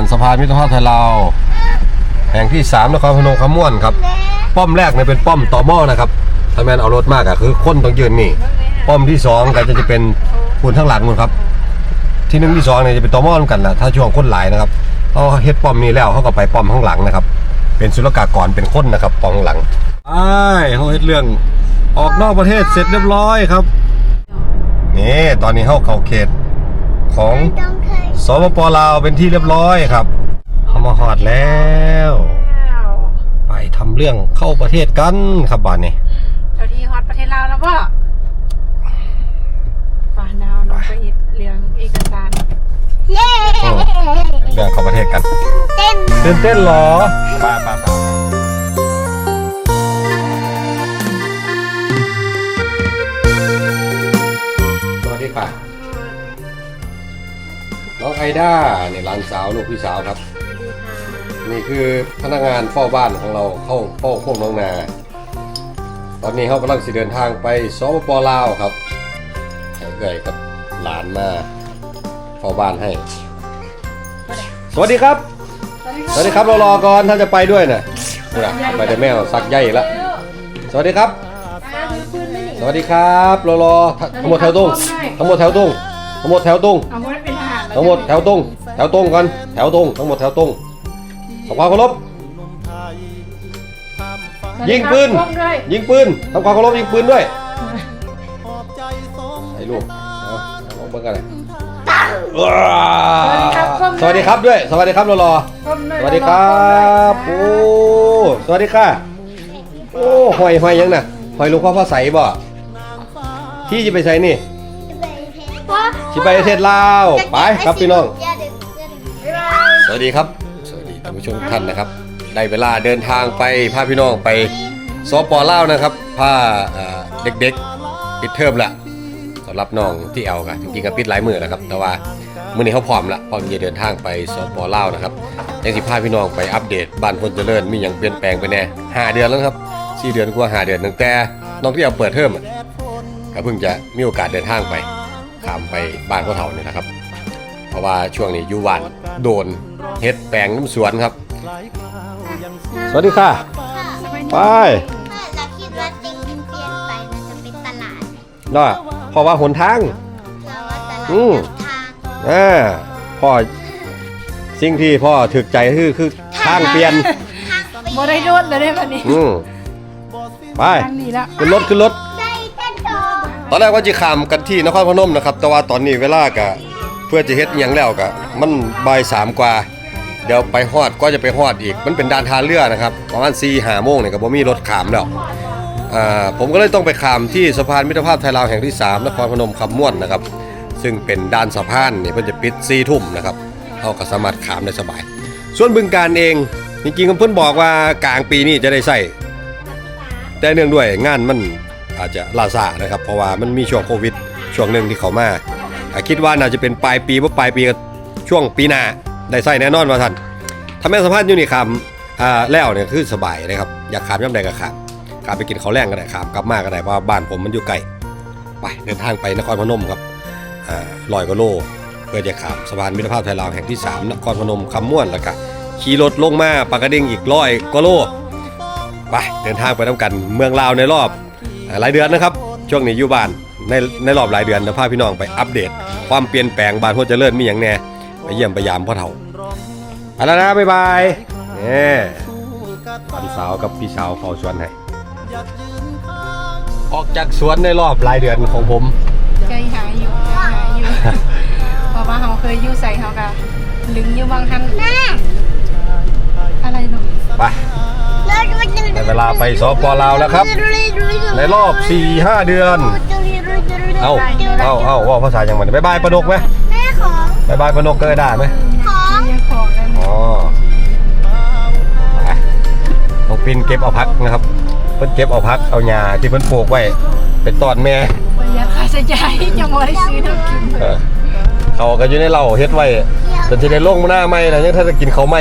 านสะพานมิตรภาพไทยลาวแห่งที่3นครพนมขม่วนครับ ป้อมแรกเนี่ยเป็นป้อมต่อหม้อนะครับถ้าแมนเอารถมากอะคือคนต้องยืนนี่ ป้อมที่สองก็จะจะเป็นคุณทั้งหลังนู่นครับ ที่หนึ่งที่สองเนี่ยจะเป็นต่อหม้อเหมือนกันแหละถ้าช่วงคนหลายนะครับเขาเฮ็ดป้อมนี้แล้วเขาก็ไปป้อมข้างหลังนะครับ เป็นศุลกากรเป็นคนนะครับป้อมข้างหลังไอ้เขาเฮ็ดเรื่องออกนอกประเทศเสร็จเรียบร้อยครับนี่ตอนนี้เขาเข้าเขต ของต้องเคยสปปลาวเป็นที่เรียบร้อยครับเขามาหอดแล้ว ไปทำเรื่องเข้าประเทศกันครับบ้านนี้เจ้าที่ฮอตประเทศลาวแล้วบ่ป่าดาวน้องไปอีกเรื่องเอกสารเย้เรื่องเข้าประเทศกันเต้นตื่นเต้นเหรอไป้าป้าป้าสวัสดีค่ะน้อง ไอด้าเนี่ยหลานสาวลูกพี่สาวครับ นี่คือพนักงานเฝ้าบ้านของเราเข้าเฝ้าโคกน้องนา ตอนนี้เขากำลังสิเดินทางไปสปปลาวครับให้เอ่ยกับหลานมาเฝ้าบ้านให้ สวัสดีครับ สวัสดีครับรอรอก่อนท่านจะไปด้วยนะนี่นะไปแต่แมวซักใหญ่ละสวัสดีครับ สวัสดีครับรอรอทั้งหมดแถวตรงทั้งหมดแถวตรงทั้งหมดแถวตรงเอาไว้เป็น ทหารทั้งหมดแถวตรง แถวตรงกัน แถวตรง ทั้งหมดแถวตรงขอความเคารพ ยิงปืนร่วมด้วยยิงปืนทำความเคารพยิงปืนด้วยไอ้ลูกเอาเอาลองเบิ่งกันเลยว้าวสวัสดีครับด้วย สวัสดีครับรอรอร่วมด้วยสวัสดีครับโอ้สวัสดีค่ะ โอ้หอยหอยยังน่ะหอยลูกพ่อพ่อใสบ่ที่จะไปใส่นี่ พ่อชิไปประเทศลาวไปครับพี่น้อง อย่าดึกอย่าดึกบ๊ายบายสวัสดีครับ สวัสดีท่านผู้ชมทุกท่านนะครับ ได้เวลาเดินทางไปพาพี่น้องไปสปลาวนะครับพาเอ่อเด็กๆปิดเทอมละสำหรับน้องที่เอากันจริงๆก็ปิดหลายมือนะครับ แต่ว่ามื้อนี้เขาพร้อมละพร้อมจะเดินทางไปสปลาวนะครับยังสิพาพี่น้องไปอัปเดตบ้านพลเจริญมีอย่างเปลี่ยนแปลงไปแน่ห้าเดือนแล้วนะครับสี่เดือนกว่าห้าเดือนตั้งแต่น้องที่เอาเปิดเทอมอะก็เพิ่งจะมีโอกาสเดินทางไป ข้ามไปบ้านพ่อเฒ่านี่นะครับ เพราะว่าช่วงนี้อยู่บ้านโดนเฮ็ดแปลงน้ำสวนครับ สวัสดีค่ะ ไปเราคิดว่าสิ่งที่เปลี่ยนไปมันจะเป็นตลาดน่ะเพราะว่าหนทางแล้วว่าตลาดอืมทางอ่าพ่อสิ่งที่พ่อถึกใจคือคือทางเปลี่ยน ทางไปบ่ได้โดดเลยได้บัดนี้อืมไปทางนี้แล้วขึ้นรถขึ้นรถได้เต้นโชว์ ตอนแรกว่าจะขามกันที่นครพนมนะครับ แต่ว่าตอนนี้เวลากะเพื่อจะเฮ็ดอหยังแล้วกะมันบ่ายสามกว่า เดี๋ยวไปฮอดก็จะไปฮอดอีก มันเป็นด่านทาเรือนะครับประมาณ4 5โมงเนี่ยก็บ่มีรถขามแล้วอ่าผมก็เลยต้องไปขามที่สะพานมิตรภาพไทยลาวแห่งที่ 3 นครพนมคำม่วนนะครับ ซึ่งเป็นด้านสะพานเนี่ยเพิ่นจะปิด4ทุ่มนะครับเราก็สามารถขามได้สบาย ส่วนบึงการเองจริงๆเพิ่นบอกว่ากลางปีนี้จะได้ใส่แต่เนื่องด้วยงานมัน อาจจะล่าซานะครับ เพราะว่ามันมีช่วงโควิด ช่วงหนึ่งที่เขามาคิดว่าน่าจะเป็นปลายปีเพราะปลายปีก็ช่วงปีหน้าได้ใส่แน่นอนว่าท่านถ้าแม่สัมภาษณ์อยู่นี่คำแล้วเนี่ยคือสบายนะครับอยากขามย่ำใดก็ขามขามไปกินข้าวแรงก็ได้ขามกลับมาก็ได้เพราะว่าบ้านผมมันอยู่ไกลไปเดินทางไปนครพนมครับลอยกว่าโลเพื่อจะขามสะพานมิตรภาพไทยลาวแห่งที่ 3 นครพนมคำม่วนแล้วก็ขี่รถลงมาปากกระดิ่งอีกร้อยกว่าโลไปเดินทางไปทำกันเมืองลาวในรอบ หลายเดือนนะครับ ช่วงนี้อยู่บ้านในในรอบหลายเดือนจะพาพี่น้องไปอัปเดต ความเปลี่ยนแปลงบ้านหัวเจริญมีอย่างแน่ไปเยี่ยมไปยามพ่อเฒ่าไปแล้วนะบ๊ายบายนี่ปันสาวกับพี่สาวเขาสวนให้ออกจากสวนในรอบหลายเดือนของผม ใจหายอยู่ใจหายอยู่ เพราะว่าเฮาเคยอยู่ใส่เฮาก็ลึงอยู่บางทันแม่อะไรเนาะไปได้เวลาไปสปลาวแล้วครับ ในรอบ4-5เดือน เอาเอาเอาว่าภาษาอย่างมันบายบายปลาดกไหมแม่ของบายบายปลาดกก็ได้ไหมของเรียกของกันอ๋อน้องปินเก็บเอาพักนะครับ เพิ่นเก็บเอาพักเอาหญ้าที่เพิ่นปลูกไว้ เป็นตอนแม่ประหยัดค่าใช้จ่ายยังบ่ได้ซื้อน้ำกินเออเขาก็อยู่ในเหล้าเฮ็ดไว้จนสิได้ลงมาหน้าใหม่นะยังถ้าจะกินเขาวใหม่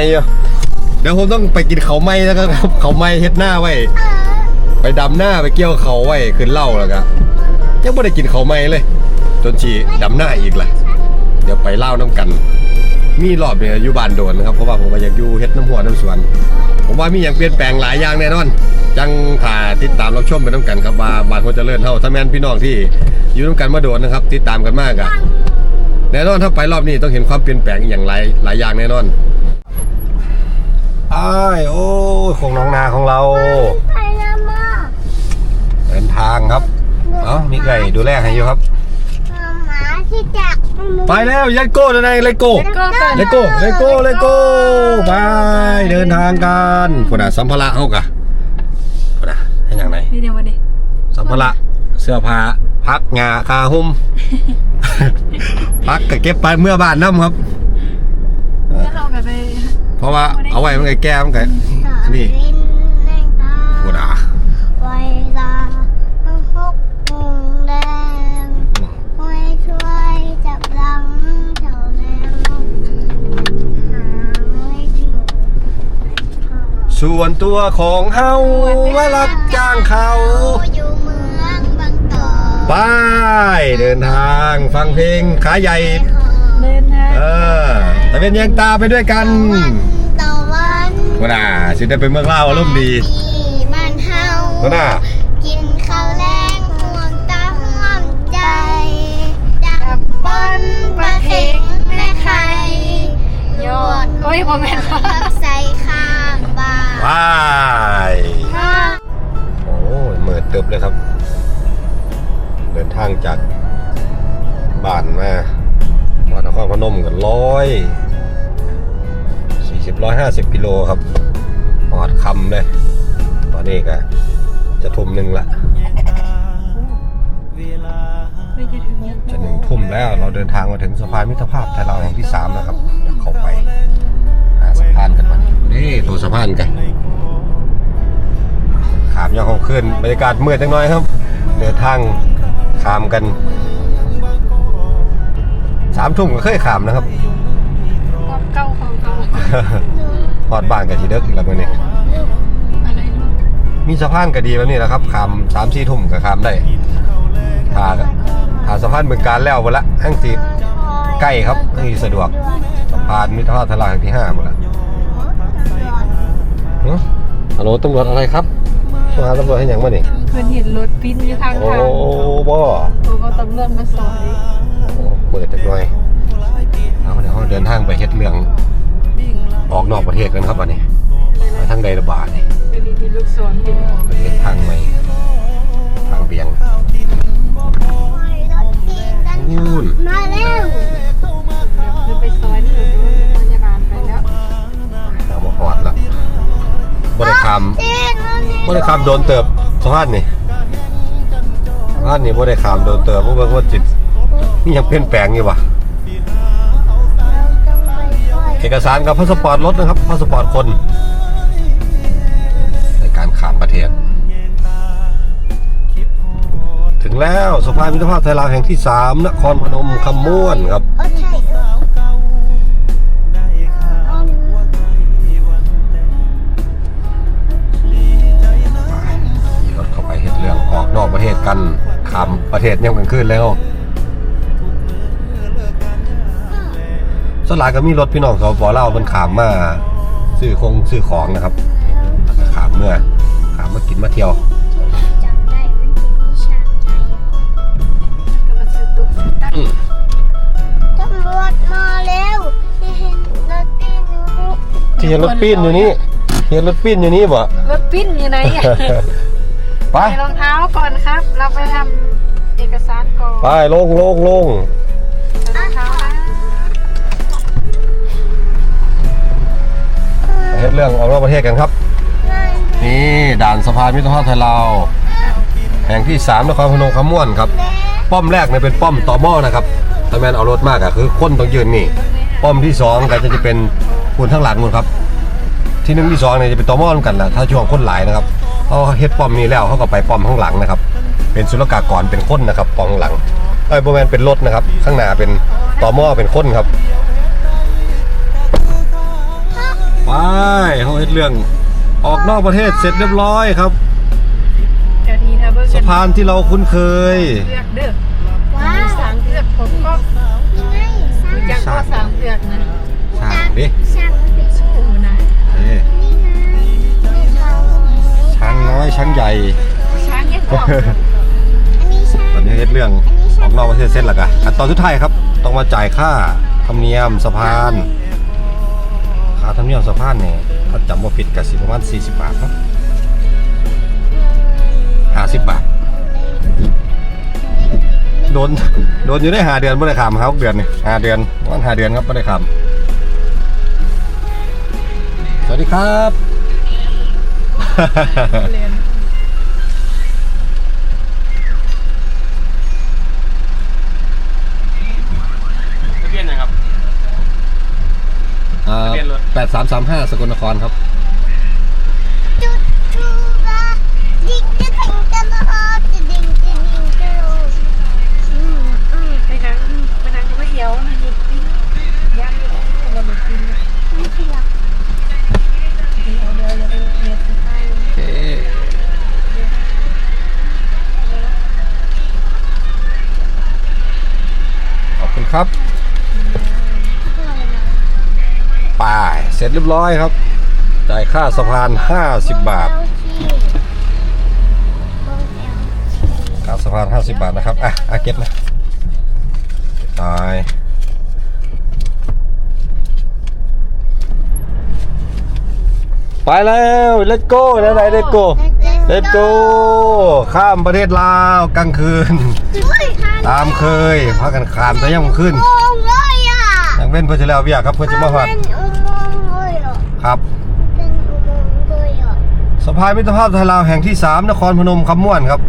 เดี๋ยวผมต้องไปกินเขาวใหม่แล้วก็ครับเขาวใหม่เฮ็ดหน้าไว้ ไปดำหน้าไปเกี่ยวเขาไว้ขึ้นเหล้าแล้วก็ยังบ่ได้กินเขาวใหม่เลย จนสิดำหน้าอีกละเดี๋ยวไปเล่าน้ำกัน มีรอบเนี่ยอยู่บ้านโดนนะครับเพราะว่าผมก็อยากอยู่เฮ็ดน้ำหัวน้ำสวน ผมว่ามีอย่างเปลี่ยนแปลงหลายอย่างแน่นอนจังถ่าติดตามรับชมไปน้ำกันครับว่าบ้านคนเจริญเท่าถ้าแม่นพี่น้องที่อยู่น้ำกันมาโดนนะครับ ติดตามกันมากอะแน่นอนถ้าไปรอบนี้ต้องเห็นความเปลี่ยนแปลงอย่างหลายหลายอย่างแน่นอนอ้ายโอ้ยคงน้องนาของเรา ใครนะมา เดิน ทางครับ เอ้ามีไก่ดูแลให้อยู่ครับ หมาที่จักไปแล้วยัดโก้นะนายเลโก้ก็เกินเลโก้เลโก้เลโก้ไปเดินทางกันพุ่นน่ะสัมภาระเฮากะพุ่นน่ะให้อย่างไรนี่เดี๋ยวมาดิสัมภาระเสื้อผ้าพักงาคาหุ้มพักก็เก็บไปเมื่อบ้านน้ำครับแล้วเราก็ไปเพราะว่าเอาไว้มันก็แก้มันก็อันนี้รินแรงตาพุ่นน่ะ ส่วนตัวของเฮาว่ารับจ้างเขา อยู่เมืองบางกอกไปเดินทางฟังเพลงขาใหญ่ เดินทางเออแต่เป็นยังตาไปด้วยกันวันต่อวันพุ่นน่ะสิได้ไปเมืองลาวอารมณ์ดีบ้านเฮาพุ่นน่ะกินข้าวแรงห่วงตาห่วงใจจับปนประเข็งแม่ไข่โยนโอ้ยโมเมนต์รับใส่ข้าง บ้านไปโอ้ยเมิดตึบเลยครับ เดินทางจากบ้านมาวัดนครพนมกันร้อยสี่สิบร้อยห้าสิบกิโลครับหอดคำเลย ตอนนี้ก็จะทุ่มหนึ่งละจะหนึ่งทุ่มแล้วเราเดินทางมาถึงสะพานมิตรภาพไทยลาวแห่งที่สามแล้วครับเดี๋ยวเข้าไปหาสะพานกันวันนี้นี่ตัวสะพานกันามยอดเขาขึ้นบรรยากาศมืดจังน้อยครับ เดินทางขามกันสามทุ่มก็เคยขามนะครับความเก่าของเก่าพอดบ้านกับทีเด็กอีกแล้วมื่อนี้อะไรลูกมีสะพานก็ดีแบบนี้แหละครับขามสามสี่ทุ่มก็ขามได้ถ้าถ้าสะพานเมืองการแล้วหมดละทั้งสีใกล้ครับทั้งสีสะดวกสะพานมิตรภาพไทยลาวแห่งที่ห้าหมดละหึฮัลโหลตำรวจอะไรครับ มาหาตำรวจให้หยังมานี่เพื่อนเห็นรถปิ้นอยู่ทางโอ้ทางบ่ตัวก็ตำรวจมาสอยโอ้เปิดจักหน่อยเอาเดี๋ยวเราเดินทางไปเฮ็ดเรื่องออกนอกประเทศกันครับวันนี้ไปทางใดระบาดนี่ไปดีมีลูกศรเป็นประเทศทางใหม่ทางเบียงนู่นมาแล้วคือไปซอยนี่รถโรงพยาบาลไปแล้วเอามาฮอดละบ่ได้คำเจ๊มาเนี่ ยบ่ได้คำโดนเติบสะพานนี่สะพานนี่บ่ได้คำโดนเติบเบิ่งว่าจิตนี่ยังเปลี่ยนแปลงอยู่วะเราต้องไปช่วยเอกสารกับพาสปอร์ตรถนะครับพาสปอร์ตคน ในการข้ามประเทศ ถึงแล้วสะพานมิตรภาพไทยลาวแห่งที่ 3 นครพนมคำม่วนครับ กประเทศกันข้ามประเทศยังเป็นขึ้นแล้วสวนหลายก็มีรถพี่น้องสปลาวมันขามมาซื้อคงซื้อของนะครับแล้วก็ขามเมื่อขามมากินมาเที่ยวจำได้มันจะมีฉากไหนก็มาซื้อตุ๊กอืมตำรวจมาแล้วที่เห็นรถตีนอยู่นี่ที่เห็นรถปีนอยู่นี่เห็นรถปีนอยู่นี่บ่รถปิ้นอยู่ไหนอะ ไป ใส่รองเท้าก่อนครับ เราไปทำเอกสารก่อนไปลงลงลงใส่รองเท้านะไปเฮ็ดเรื่องออกนอกประเทศกันครับ นี่ด่านสะพานมิตรภาพไทยลาวแห่งที่3นครพนมคำม่วนครับ ป้อมแรกเนี่ยเป็นป้อมต่อหม้อนะครับถ้าแมนเอารถมากอะคือคนต้องยืนนี่ ป้อมที่สองก็จะจะเป็นคุณข้างหลังนู่นครับ ที่หนึ่งที่สองเนี่ยจะเป็นต่อหม้อเหมือนกันแหละถ้าช่วงคนหลายนะครับ เขาเฮ็ดป้อมนี้แล้วเขาก็ไปป้อมข้างหลังนะครับ เป็นศุลกากรเป็นคนนะครับป้อมข้างหลังเอ้ยโบแมนเป็นรถนะครับ ข้างหน้าเป็นต่อหม้อเป็นคนครับไปเขาเฮ็ดเรื่องออกนอกประเทศเสร็จเรียบร้อยครับเดี๋ยวทีนะเบิ้งสะพานที่เราคุ้นเคยเลือกเด้อว้ามีวสามเลือกผมก็ยังไงสร้างรู้จักก็สามเลือกนะดิช่างมั ช้างน้อยช้างใหญ่ ช้างยังกว่าอันนี้ช่างตอนนี้เฮ็ดเรื่องออกนอกประเทศเสร็จแล้วกะขั้นตอนสุดท้ายครับ ต้องมาจ่ายค่าธรรมเนียมสะพานค่าธรรมเนียมสะพานเนี่ยถ้าจำว่าผิดก็สิประมาณ40 บาทเนาะ50บาทโดนโดนอยู่ได้หาเดือนไม่ได้ขามครับเดือนนี่หาเดือนวันหาเดือนครับไม่ได้ขามสวัสดีครับ ทะเบียนรถ แปดสามสามห้าสกลนครครับ จุดทูบะดิงจะถึงกันแล้วจะดิงจะดิงจะลงอืมอืมไปนั่งไปนั่งก็ไม่เหี่ยวหยุดกินย่างอยู่คนละหยุดกินไม่เที่ยวเดี๋ยวเดี๋ยวเดี๋ยวเดี๋ยวสุดท้โอเค ขอบคุณครับ ไป้ายเสร็จเรียบร้อยครับ จ่ายค่าสะพาน 50 บาท ค่าสะพาน 50 บาทนะครับ อะอาเก็บนะตายไปแล้ว let's go ไหนๆ let's go let's go ข้ามประเทศลาวกลางคืน ตามเคยพากันขามแต่ยังขึ้นอุโมงค์เลยอะยังเป็นเพื่อจะแล้วเวียกครับเพื่อจะมาหอด ครับ เป็นอุโมงค์เลยอะสะพานมิตรภาพไทยลาวแห่งที่ 3 นครพนมคำม่วนครับ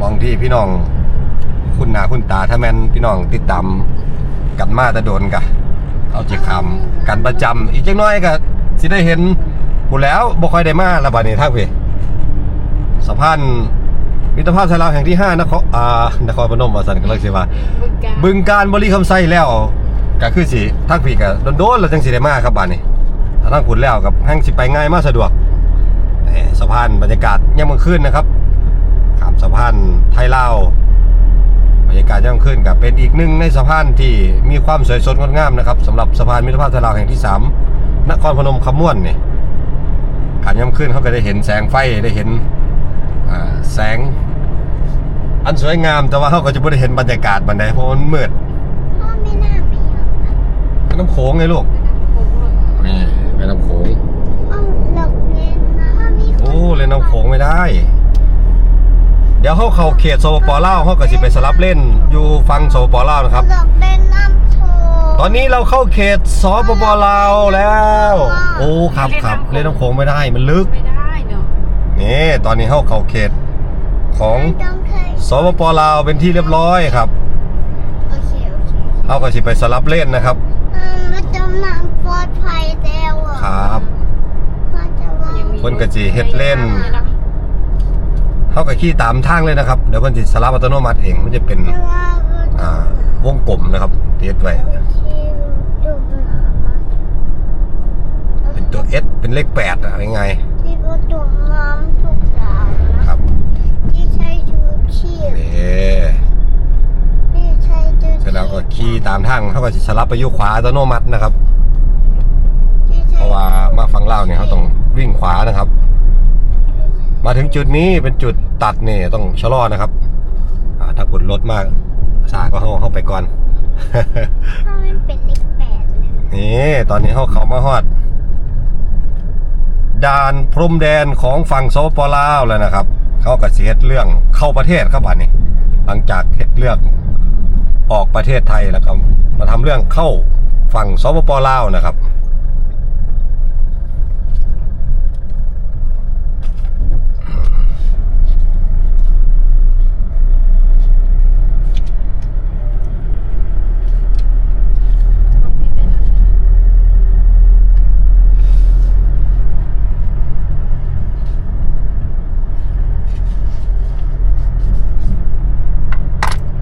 มองที่พี่น้อง คุณหนาคุณตาถ้าแมนพี่น้องติดตามกันมาแต่โดนกะเอาจิคำกันประจำอีกจังน้อยก็สิได้เห็นหมดแล้วบ่ค่อยได้มาละบาดนี้ทักพี่สะพานมิตรภาพไทยลาวแห่งที่ 5 นครอ่านครพนมว่าสันก็เลยสิว่า บึงกาฬบึงการบริคำไซแล้วก็คือสิทักพี่ก็โดนๆแล้วจังสิได้มาครับบ้านนี้ถ้า ทางคุณแล้วกับแห่งสิไปง่ายมากสะดวกแต่สะพานบรรยากาศย่ำกลางคืนนะครับขามสะพานไทยลาวบรรยากาศย่ำกลางคืนกับเป็นอีกหนึ่งในสะพานที่มีความสวยสดงดงามนะครับสำหรับสะพานมิตรภาพไทยลาวแห่งที่ 3 นครพนมคำม่วนนี่การย่ำกลางคืนเขาก็ได้เห็นแสงไฟได้เห็นอ่าแสง อันสวยงามแต่ว่าเขาก็จะไม่ได้เห็นบรรยากาศบันไดเพราะมันมืดพ่อไม่น่าไปหรอกนะแม่น้ำโขงไงลูกนี่ แม่น้ำโขงเอาหลอกเล่นนะพ่อมีคนโอ้เล่นน้ำโขงไม่ได้ เดี๋ยวเขาเข้าเขตสปปลาวเขาก็สิไปสลับเล่นอยู่ฟังสปปลาวนะครับหลอกเล่นน้ำโชว์ตอนนี้เราเข้าเขตสปปลาวแล้ว โอ้ครับครับเล่นน้ำโขงไม่ได้มันลึกไม่ได้เนาะนี่ตอนนี้เข้าเข้าเขตของไม่ต้องเคยสปปลาวเป็นที่เรียบร้อยครับโอเคโอเคเขาก็สิไปสลับเล่นนะครับ อืมแล้วจมน้ำปลอดภัยแล้วอะครับพ่อจะว่ายังมีคนกะจิเฮ็ดเล่น เขาก็ขี่ตามทางเลยนะครับ เดี๋ยวมันจะสลับอัตโนมัติเอง มันจะเป็น แต่ว่าอ่า วงกลมนะครับเทียไว้โอเคดูหนามาเป็นตัว S เป็นเลขแปดอะยังไงที่ก็จมน้ำทุกอย่างนะครับ ที่ใช้ชูชีพเอ๊ะ ที่ใช้ชูชีพ เสร็จ แล้วก็ขี่ตามทางเขาก็จะสลับไปอยุขวาอัตโนมัตินะครับที่ใช้เพราะว่ามาฝั่งลาวเนี่ยเขาต้องวิ่งขวานะครับ มาถึงจุดนี้เป็นจุดตัดเนี่ยต้องชะลอนะครับอ่าถ้ากดรถมากสาก็เข้าเข้าไปก่อนถ้ามันเป็นเลขแปดเลยนะนี่ตอนนี้เขาเขามาฮอดด่านพรมแดนของฝั่งสปปลาวแล้วนะครับ เขาก็เสียเรื่องเข้าประเทศครับบัดนี้หลังจากเฮ็ดเรื่อง ออกประเทศไทยแล้วก็มาทำเรื่องเข้าฝั่งสปปลาวนะครับ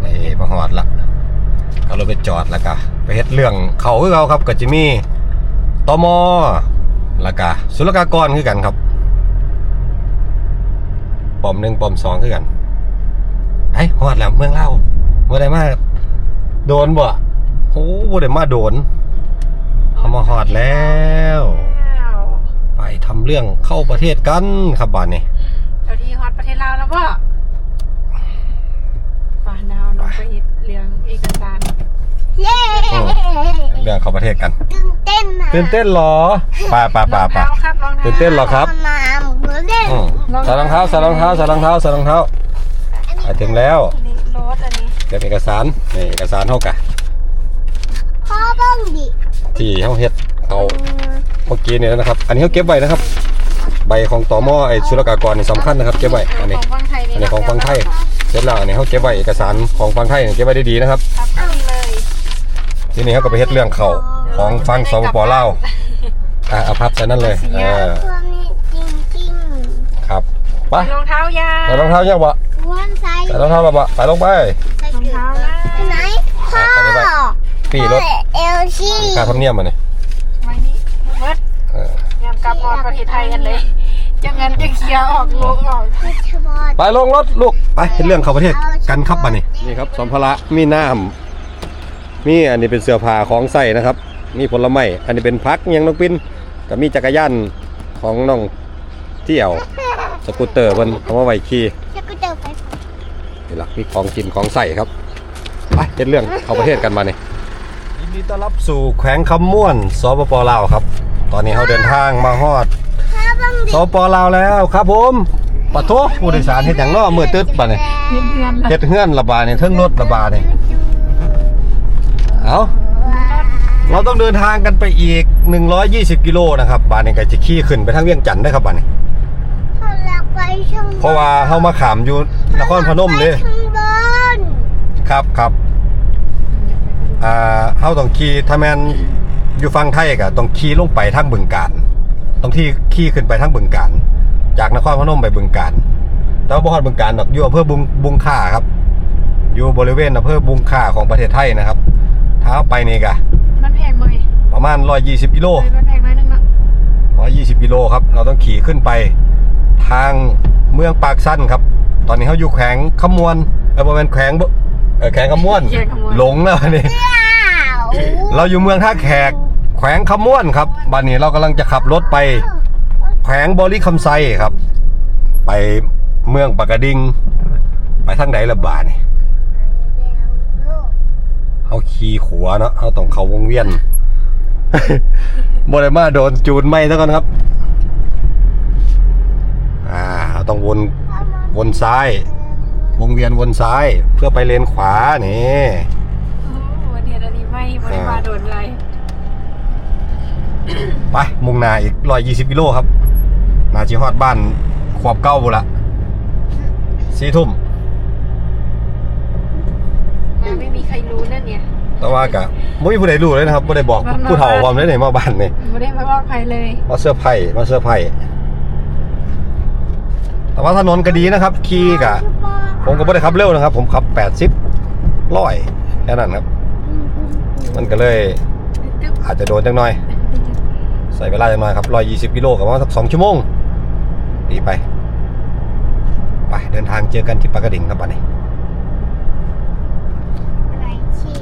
นี่มาหอดละเอารถไป จอดแล้วก็ไปเฮ็ดเรื่องเขาคือเขาครับก็จะมีตมแล้วก็ศุลกากรคือกันครับปอมหนึ่งปอมสองคือกันไอ้หอดแล้วเมืองเล่าวบ่ได้มาโดนบ่โอ้บ่ได้มาโดนเขามามาฮอดแล้ว ไปทำเรื่องเข้าประเทศกันครับบ้านนี้เดี๋ยวที่ฮอตประเทศลาวแล้วบ่ป่าดาวลงไปเฮ็ดเรื่องเอกสาร เย้เรื่องเข้าประเทศกันตื่นเต้นนะตื่นเต้นเหรอป่าป่าป่ารองป่าเท้าครับรองเท้าตื่นเต้นเหรอครับมาหมูเล่นอืมใส่รองเท้าใส่รองเท้าใส่รองเท้าใส่รองเท้าไปถึงแล้วอันนี้รถอันนี้เก็บเอกสารนี่เอกสารเท่ากันพ่อเบ้างดิที่เฮาเฮ็ดเอาเมื่อกี้นี่นะครับ อันนี้เขาเก็บไว้นะครับ ใบของตมไอ้ศุลกากรนี่สำคัญนะครับ เก็บไว้อันนี้ของฝั่งไทยอันนี้ของฟังไทยเสร็จแล้วอันนี้เขาเก็บไว้เอกสารของฟังไทยนี่เก็บไว้ได้ดีนะครับ ครับอันนี้เลย ทีนี้เขาก็ไปเฮ็ดเรื่องเขาของฟังสปปลาวอะเอาพับใส่นั่นเลยเออตัวนี้จริงครับไปรองเท้ายาใส่รองเท้ายังวะๆวันไซส์ใส่รองเท้าและบะใส่ลงไปใส่รองเกลือเท้านะไหนพ่อใส่ไว้ปีรถเอลชี่ค่าธรรมเนียมมาเนี่ยไว้นี่เบิดเอองามกลับออกประเทศไทยกันเลยจะเงินจะเคลียร์ออกโลกออกเพชรบอลไปลงรถลูกไปเฮ็ดเรื่องเข้าประเทศกันครับบัดนี้นี่ครับสัมภาระมีน้ำ มีอันนี้เป็นเสื้อผ้าของใส่นะครับ มีผลไม้อันนี้เป็นพักอิหยังน้องปิ้นก็มีจักรยานของน้องเที่ยวสกูตเตอร์เพิ่นเอามาไว้ขี่จะก็เดินไปนี่ละมีของกินของใส่ครับไปเฮ็ดเรื่องเข้าประเทศกันมาเนี่ยยินดีต้อนรับสู่แขวงคำม่วนสปปลาวครับ ตอนนี้เขาเดินทางมาฮอดพ่อเบ้างดิสปปลาวแล้วครับผมปะโทผู้โดยสารเฮ็ดหยังเนาะมือตึ๊ดบัดนี้เพื่อนเพื่อนๆเฮ็ดเฮือนระบาดนี่เทิงรถระบาดนี่ เอาเราต้องเดินทางกันไปอีก 120 กิโลนะครับบาดนี้ก็จะขี่ขึ้นไปทางเวียงจันทน์ได้ครับบาดนี้พ่ออยากไปช่างบนเพราะว่าเฮามาขามอยู่นครพนมเด้ข้างบนครับครับอ่าเฮาต้องขี่ถ้าแม่นอยู่ฝั่งไทยก็ต้องขี่ลงไปทางบึงกาฬต้องที่ขี่ขึ้นไปทางบึงกาฬจากนครพนมไปบึงกาฬแต่ว่าบ่ฮอดบึงกาฬดอกอยู่อำเภอบุงบุงค่าครับ อยู่บริเวณอำเภอบุงค่าของประเทศไทยนะครับ ถ้าเอาไปนี่ก็มันแพงบ่อยประมาณ 120กิโลเลยมันแพงน้อยนึงเนาะ120กิโลครับ เราต้องขี่ขึ้นไป ทางเมืองปากสั้นครับ ตอนนี้เขาอยู่แขวงขมวนเออบ่แม่นแขวงบ่เออแขวงขมวนเขียนคำว่าหลงแล้วนี่ว้าวเราอยู่เมืองท่าแขก แขวงขมวนครับบัดนี้เรากำลังจะขับรถไป แขวงบริคำไซครับ ไปเมืองปากกระดิงไปทางไหนละบาดนี่ เขาขี่ขัวเนาะเขาต้องเขาวงเวียนบริมาโดนจูนไม่เท่ากันครับ อ่าเราต้องวนวนซ้าย วงเวียนวนซ้าย เพื่อไปเลนขวานี่โอ้วันเดียวอันนี้ไม่บริมาโดนอะไรไปมุ่งหน้าอีกร้อยยี่สิบกิโลครับนาจิฮอดบ้านขวบเก้าบุละสี่ทุ่ม มาไม่มีใครรู้นั่นเนี่ยแต่ว่ากะไม่มีผู้ใดรู้เลยนะครับไม่ได้บอกบ้านมาผู้เฒ่าความได้ไหนมาบ้านนี่ไม่ได้มาบอกใครเลยมาเสื้อร์ไผ่มาเสื้อร์ไผ่แต่ว่าถนนก็ดีนะครับ ขี่กะผมก็ไม่ได้ขับเร็วนะครับ ผมขับแปดสิบร้อยแค่นั้นครับ มันก็เลยตึ๊บอาจจะโดนจังหน่อย ใส่เวลาจังหน่อยครับร้อยยี่สิบกิโลกับว่าสักสองชั่วโมงดีไป ไปเดินทางเจอกันที่ปากกระดิ่งครับบัดนี้ อะไรชี่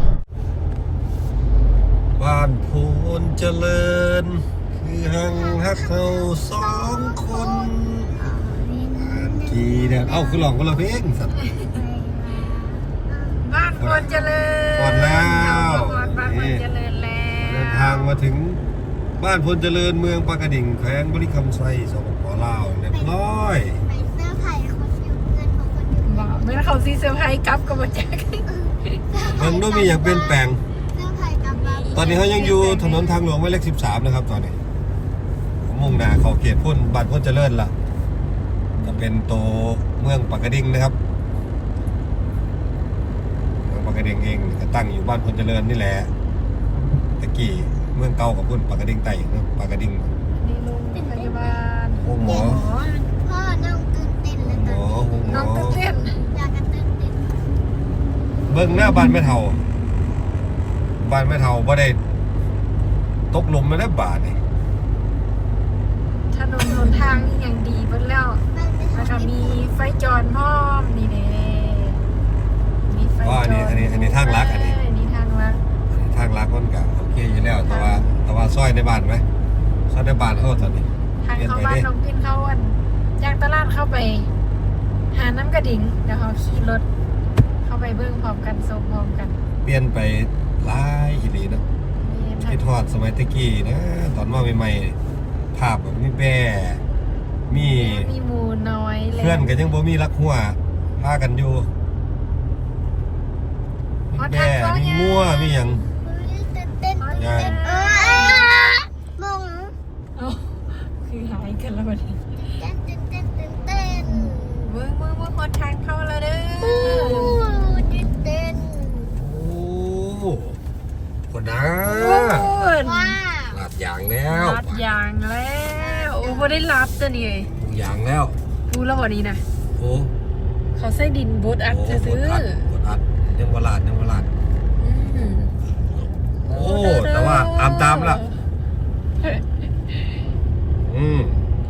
บ้านโพนเจริญ คือหังฮักเขาสองคนกีเนี่ยเอ้าคือหลองคนละเพลงสัตว์บ้านควรเจริญก่อนแล้วบ้านควรเจริญแล้วเดินทางมาถึงบ้านพลเจริญเมืองปากกระดิ่งแขวงบริคำไซสปปลาวเรียบร้อยไปเสื้อไผ่คนอยู่เงินของคนอยู่บอกไม่เขาซีเซอร์ไพรส์กลับก็มาแจกเมืองด้วยมีอย่างเปลี่ยนแปลง ตอนนี้เขายังอยู่ถนนทางหลวงหมายเลข13นะครับ ตอนนี้ผมมุ่งหน้าเข้าเขตพุ่นบ้านพุ่นเจริญละจะเป็นตัวเมืองปากกระดิ่งนะครับเมืองปากกระดิ่งเองก็ตั้งอยู่บ้านพุ่นเจริญนี่แหละตะกี้เมืองเก่ากับพุ่นปากกระดิ่งใต้เมืองปากกระดิ่งนี่ลุงพยาบาลโอ้หมอพ่อน้องตื่นเต้นเลยหมตอนอนี้หมน้องอตื่นเต้นอยากจะตื่นเต้นเบิ่งหน้าบ้านแม่เฒ่า บ้านแม่เฒ่าบ่ได้ตกหลุมไม่ได้บาทนี่ถนนหนทางนี่อย่างดีเบิดแล้วแล้วก็มีไฟจอดพร้อมนี่เด้มีไฟจอ๋อออันนี้ดอันนี้อันนี้ทางลักอันนี้อันนี้ทางลักทางลักมันก็โอเคอยู่แล้ว แต่ว่าแต่ว่าซอยในบ้านไหมซอยในบ้านเขาตอนนี้ ทางเข้าบ้านน้องพินเข้าอันย่างตลาดเข้าไป หาน้ำกระดิ่งเดี๋ยวเขาขี่รถ เข้าไปเบิ้งพร้อมกันส่งพร้อมกัน เปลี่ยนไป หลายอีหลีนะนี่คิดทอดสมัยตะกี้นะ ตอนมาใหม่ๆภาพแบบมีแบ่มีมีหมูน้อยเลยเพื่อนก็ยังบ่มีรักหัวพากันอยู่มีแบ่มีงัวมีหยังเต้นเต้นยายเออมงเอ้าคือหายกันแล้วบัดนี้เต้นเต้นเต้นเต้นเต้นเบิ้งเบิ้งเบิ้งหมดทางเข้าแล้วเด้อู้ อ เต้นเต้น โอ้ค นนะคุณว้าลาดยางแล้วรับยางแล้ว โอ้โหได้รับตัวนี้เลยปลูกยางแล้วพูดแล้ววันนี้นะโอ้เขาใส่ดินบดอัดโอ้ซื้อกดอัดกดอัดยังบ่ลาดยังบ่ลาดอืมโอ้แต่ว่าตามตามละอืม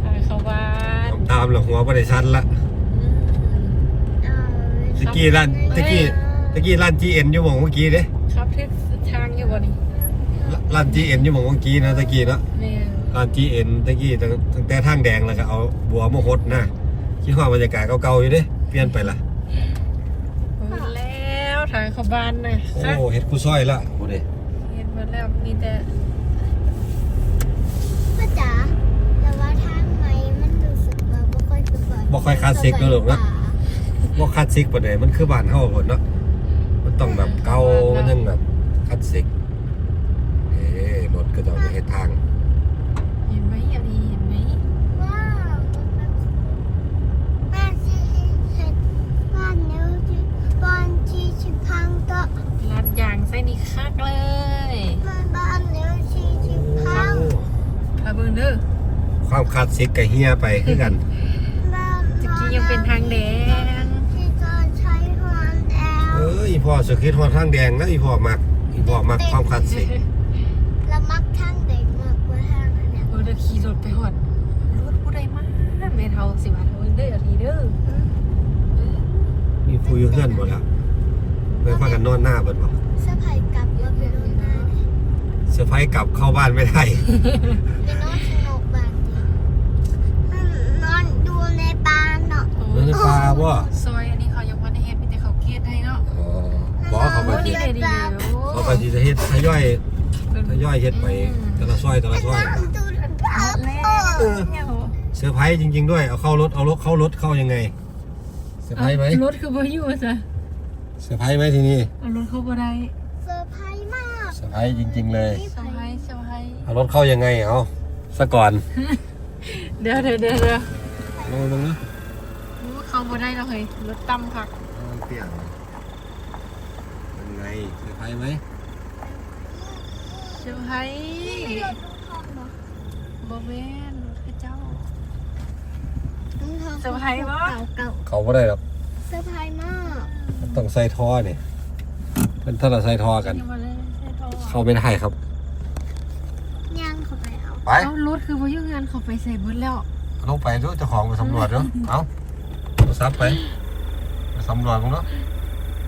พาเข้าบ้านตามตามละหัวบ่ได้ชันละอืมตะกี้ร้านตะกี้ตะกี้ร้าน GN อยู่หม่องเมื่อกี้เด้ครั บทึกทางอยู่บ่นี่ร้าน GN อยู่หม่องเมื่อกี้นะตะกี้เนาะแม่นร้าน GN ตะกี้ตั้งตั้งแต่ทางแดงแล้วก็เอาบัวมาหดนะคิดว่าบรรยากาศเก่าๆอยู่เด้เปลี่ยนไปละโอ้ยแล้วทางเข้าบ้านนะโอ้เฮ็ดกูซอยละโอ้เด้เห็นหมดแล้วมีแต่พ่อจ๋าแต่ว่าทางไหมมันรู้สึกว่าบ่ค่อยสบายบ่ค่อยคลาสสิกเลยหรอกนะบ่คลาสสิกปานใดมันคือบ้านเฮาพุ่นเนาะมันต้องแบบเก่ามันยังแบบคลาสสิกเอ๊ะรถ ก็จะเอาไปเฮ็ดทางเห็นไหมอันนี้เห็นไหมว้าวแม่ที่เห็นบ้านนิ้วที่บ้านที่ชิพังก็รัดยางใส่นี่คักเลยมันบ้านนิ้วที่ชิพังพาเบิ่งเด้อความคลาสสิกกับเฮียไปคือกันตะกี้ยังเป็นทางแดงที่จะใช้หอนแอลเอออีพ่อสคิดฮอดทางแดงนะอีพ่อมักอีพ่อมักความคลาสสิก ดี๋ยวขี่รถไปหอดรถผู้ใดมาแม่เฒ่าสิว่าเฒ่าเด้ออันนี้เด้อเออมีผู้อยู่เฮือนหมดแล้วไปพากันนอนหน้าเบิดบ่สะพายกลับว่าไปโรงงานเนี่ยเซอร์ไพรส์กลับเข้าบ้านไม่ได้ไปนอนสนุกบ้านนี้อืมนอนดูในป่าเนาะโอ้เออปลาบ่ซอยอันนี้เขายังบ่ได้เฮ็ดมีแต่เขาเกลียดให้เนาะอ๋อบอกเขาไปโอ้ดีสิเลยดีเลยโอ้เขาไปสิจะเฮ็ดทยอยทยอยเฮ็ดไปแต่ละซอยแต่ละซอย นอนดูในป่าแล้วเซอร์ไพรส์จริง ๆ ด้วย เอาเข้ารถ เอารถเข้ารถเข้ายังไง เซอร์ไพรส์ไหมรถคือบ่อยู่ซะเซอร์ไพรส์ไหมทีนี้ เอารถเข้าบ่ได้เซอร์ไพรส์มากเซอร์ไพรส์จริง ๆ เลยสบายสบายเอารถเข้ายังไงเอาซะก่อน เดี๋ยวเดี๋ยวเดี๋ยวเดี๋ยวลงตรงนี้รู้ว่าเข้าบ่ได้แล้วเฮ้ยรถตั้มคักเปียกยังไงเซอร์ไพรส์ไหมเซอร์ไพรส์ บ่แม่นรถคือเจ้า เซอร์ไพรส์วะเก่าเขาไม่ได้หรอกๆเซอร์ไพรส์มากต้องใส่ท่อเนี่ยเป็นถ้าเราใส่ท่อกัน ยังบ่ได้ใช่ท่อเข้าไม่ได้ครับ ย่างเข้าไปเอาไปเอ้ารถคือบ่อยู่งานเขาไปใส่เบิดแล้วลงไปดูเจ้าของไปสำรวจดูเอาโทรศัพท์ไปไปสำรวจมั้งเนาะ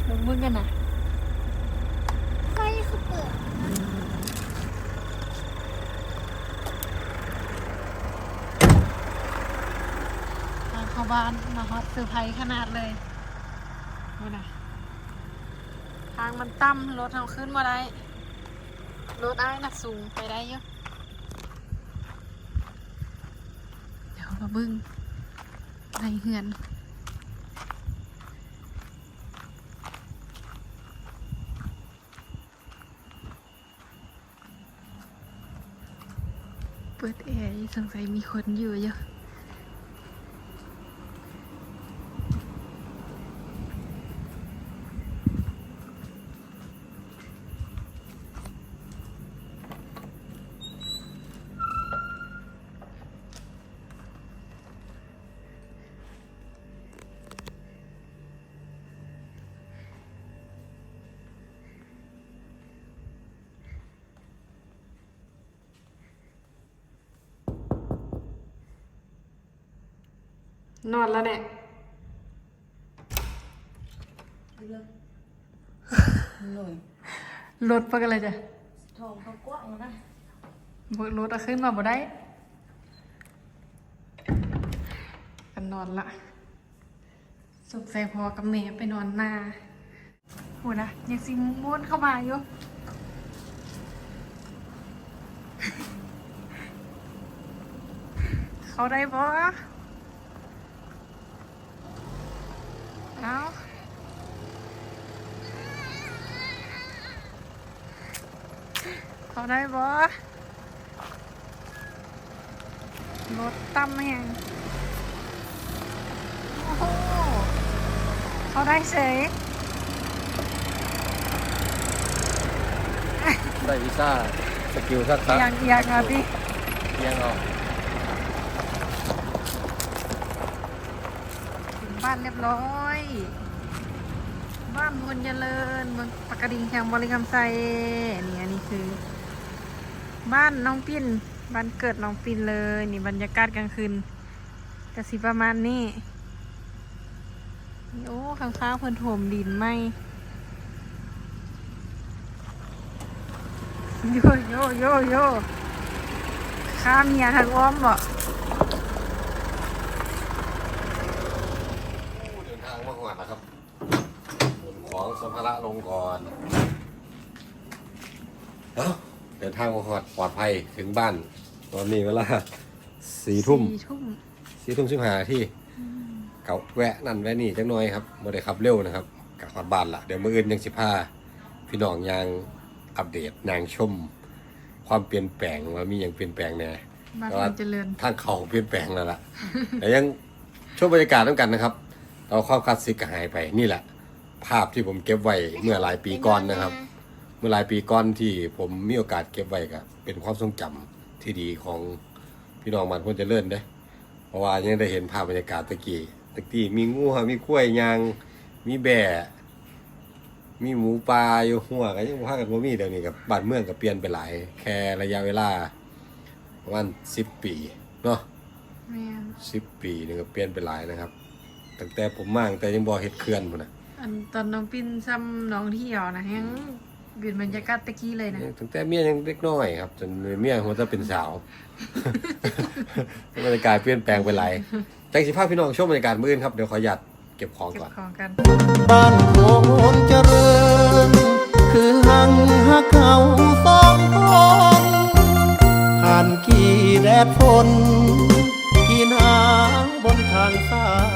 ลงเบิ่งกันน่ะไฟเขาเปิด ทาง เข้าบ้านมาฮอตเซอร์ไพรส์ขนาดเลยดูนะทางมันต่ำรถเอาขึ้นมาได้ รถอ้ายน่ะสูงไปได้เยอะเดี๋ยวมาบิ่งในเฮือนเปิดแอร์สงสัยมีคนอยู่เยอะ นอนแล้วเนี่ยรถปะกันเลยจ้ะทองเขากว้างนะเบิกรถเอาขึ้นมาบ่ได้กันนอนละสงสัยพอกับแม่ไปนอนหน้าโหนะยังสิม้วนเข้ามาอยู่เขาได้บ่เอาเขา ได้บ่รถตั้มแหงโอ้โหเขาได้เฉยได้วีซ่าสกิลทักษะอยากอยากอะพี่เพียงเอาถึงบ้านเรียบร้อย บ้านพลเจริญเมืองปากกระดิ่งแห่งบริคำไซนี่อันนี้คือ บ้านน้องปิ้นบ้านเกิดน้องปิ้นเลย นี่บรรยากาศกลางคืนกสิประมาณนี้นี่โอ้ข้างๆเพิ่นโถมดินไหมโยโยโยโยข้ามเมียทางอ้อมบ่เดินทางมาหอดนะครับขนของสัมภาระลงก่อนเอ้า เดินทางมาหอดปลอดภัยถึงบ้าน ตอนนี้เวลาสี่ทุ่มสี่ทุ่มสี่ทุ่มสิบห้าที่เก่าแวะนั่นแวะนี่จังน้อยครับโมได้ขับเร็วนะครับกับฮอดบ้านละเดี๋ยวมื่ออื่นยังสิพาพี่น้องยางอัปเดตยางชม ความเปลี่ยนแปลงว่ามีอย่างเปลี่ยนแปลงแน่บ้านแต่พว่าลเจริญทางเขาเปลี่ยนแปลงแล้วล่ะแต่ยังช่วงบรรยากาศต้องกันนะครับเราความคลาสสิกก็หายไปนี่แหละ ภาพที่ผมเก็บไว้เมื่อหลายปีก่อนนะครับ เมื่อหลายปีก่อนที่ผมมีโอกาสเก็บไว้ก็เป็นความทรงจำที่ดีของพี่น้องมันควรจะเลื่อนเด้เพราะว่ายังได้เห็นภาพบรรยากาศตะกี้ตะกี้มีงูมีกล้วยยางมีแบะมีหมูปลาอยู่หัวก็ยังพากันบ่มีเดี๋ยวนี้กับบ้านเมืองก็เปลี่ยนไปหลาย แค่ระยะเวลาประมาณสิบปีเนาะแม่นสิบปีนี่ก็เปลี่ยนไปหลายนะครับ ตั้งแต่ผมมาตั้งแต่ยังบ่เฮ็ดเขื่อนพุ่นน่ะอันตอนน้องปิ้นซ้ำน้องเที่ยวนะยัง บินบรรยากาศตะกี้เลยนะ ตั้งแต่เมียยังเล็กน้อยครับ จนเมียหัวจะเป็นสาวบรรยากาศเปลี่ยนแปลงไปหลายจางสิภาพพี่น้องช่วงบรรยากาศมื่นครับ เดี๋ยวขอหยัดเก็บของก่อนนบ้านโขงเจริญ คือหังหักเขาสองคนผ่านกี่แดดฝนกี่หนางบนทางสาย